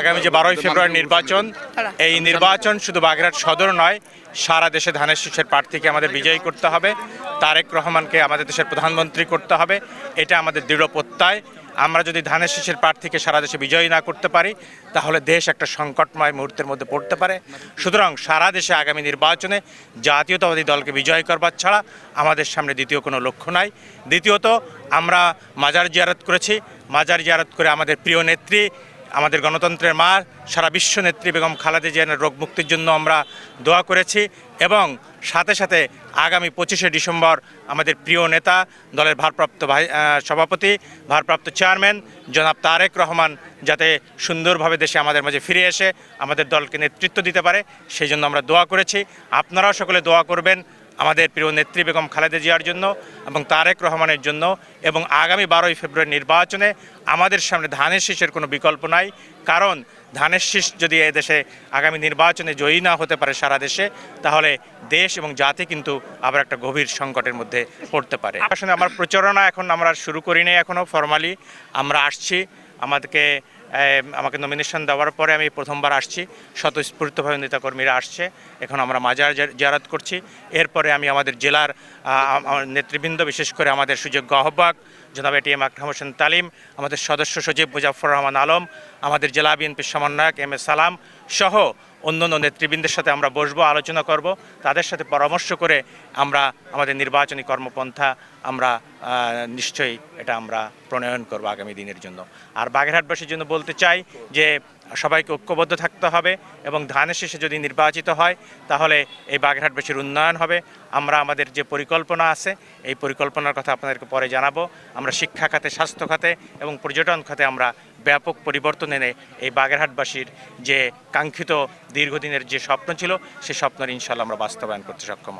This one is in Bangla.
আগামী যে বারোই ফেব্রুয়ারি নির্বাচন এই নির্বাচন শুধু বাগেরহাট সদর নয় সারা দেশে ধানের শীষের প্রার্থীকে আমাদের বিজয়ী করতে হবে। তারেক রহমানকে আমাদের দেশের প্রধানমন্ত্রী করতে হবে। এটা আমাদের দৃঢ় প্রত্যয়। আমরা যদি ধানের শীষের প্রার্থীকে সারা দেশে বিজয়ী না করতে পারি তাহলে দেশ একটা সংকটময় মুহূর্তের মধ্যে পড়তে পারে। সুতরাং সারা দেশে আগামী নির্বাচনে জাতীয়তাবাদী দলকে বিজয় করবার ছাড়া আমাদের সামনে দ্বিতীয় কোনো লক্ষ্য নাই। দ্বিতীয়ত আমরা মাজার জিয়ারত করেছি। মাজার জিয়ারত করে আমাদের প্রিয় নেত্রী আমাদের গণতন্ত্রের মা সারা বিশ্ব নেত্রী বেগম খালেদা জিয়ানের রোগ মুক্তির জন্য আমরা দোয়া করেছি এবং সাথে সাথে আগামী পঁচিশে ডিসেম্বর আমাদের প্রিয় নেতা, দলের ভারপ্রাপ্ত ভাই সভাপতি, ভারপ্রাপ্ত চেয়ারম্যান, জনাব তারেক রহমান যাতে সুন্দরভাবে দেশে আমাদের মাঝে ফিরে এসে আমাদের দলকে নেতৃত্ব দিতে পারে, সেই জন্য আমরা দোয়া করেছি। আপনারাও সকলে দোয়া করবেন। আমাদের প্রিয় নেত্রী বেগম খালেদা জিয়ার জন্য এবং তারেক রহমানের জন্য এবং আগামী বারোই ফেব্রুয়ারি নির্বাচনে আমাদের সামনে ধানের শীষের কোনো বিকল্প নাই। কারণ ধানের শীষ যদি দেশে আগামী নির্বাচনে জয়ী না হতে পারে সারা দেশে, তাহলে দেশ এবং জাতি কিন্তু আবার একটা গভীর সংকটের মধ্যে পড়তে পারে। আসলে আমার প্রচারণা এখন আমরা শুরু করিনি এখনও ফর্মালি আমরা আসছি। আমাদেরকে আমাকে নমিনেশন দেওয়ার পরে আমি প্রথমবার আসছি। স্বতঃস্ফূর্তভাবে নেতাকর্মীরা আসছে। এখন আমরা মাজার জারাত করছি। এরপরে আমি আমাদের জেলার নেতৃবৃন্দ, বিশেষ করে আমাদের সুযোগ্য আহ্বাক জনাব এটিএম আকরাম হোসেন তালিম, আমাদের সদস্য সচিব মুজাফর রহমান আলম, আমাদের জেলা বিএনপির সমন্বয়ক এম এস সালাম সহ অন্যান্য নেতৃবৃন্দের সাথে আমরা বসবো, আলোচনা করব। তাদের সাথে পরামর্শ করে আমরা আমাদের নির্বাচনী কর্মপন্থা আমরা নিশ্চয়ই এটা আমরা প্রণয়ন করব আগামী দিনের জন্য। আর বাগেরহাটবাসীর জন্য বলতে চাই যে, সবাইকে ঐক্যবদ্ধ থাকতে হবে এবং ধানের শেষে যদি নির্বাচিত হয়, তাহলে এই বাগেরহাটবাসীর উন্নয়ন হবে। আমরা আমাদের যে পরিকল্পনা আছে, এই পরিকল্পনার কথা আপনাদেরকে পরে জানাব। আমরা শিক্ষা খাতে, স্বাস্থ্য খাতে এবং পর্যটন খাতে আমরা ব্যাপক পরিবর্তন এনে এই বাগেরহাটবাসীর যে কাঙ্ক্ষিত দীর্ঘদিনের যে স্বপ্ন ছিল, সে স্বপ্নের ইনশাল্লাহ আমরা বাস্তবায়ন করতে সক্ষম।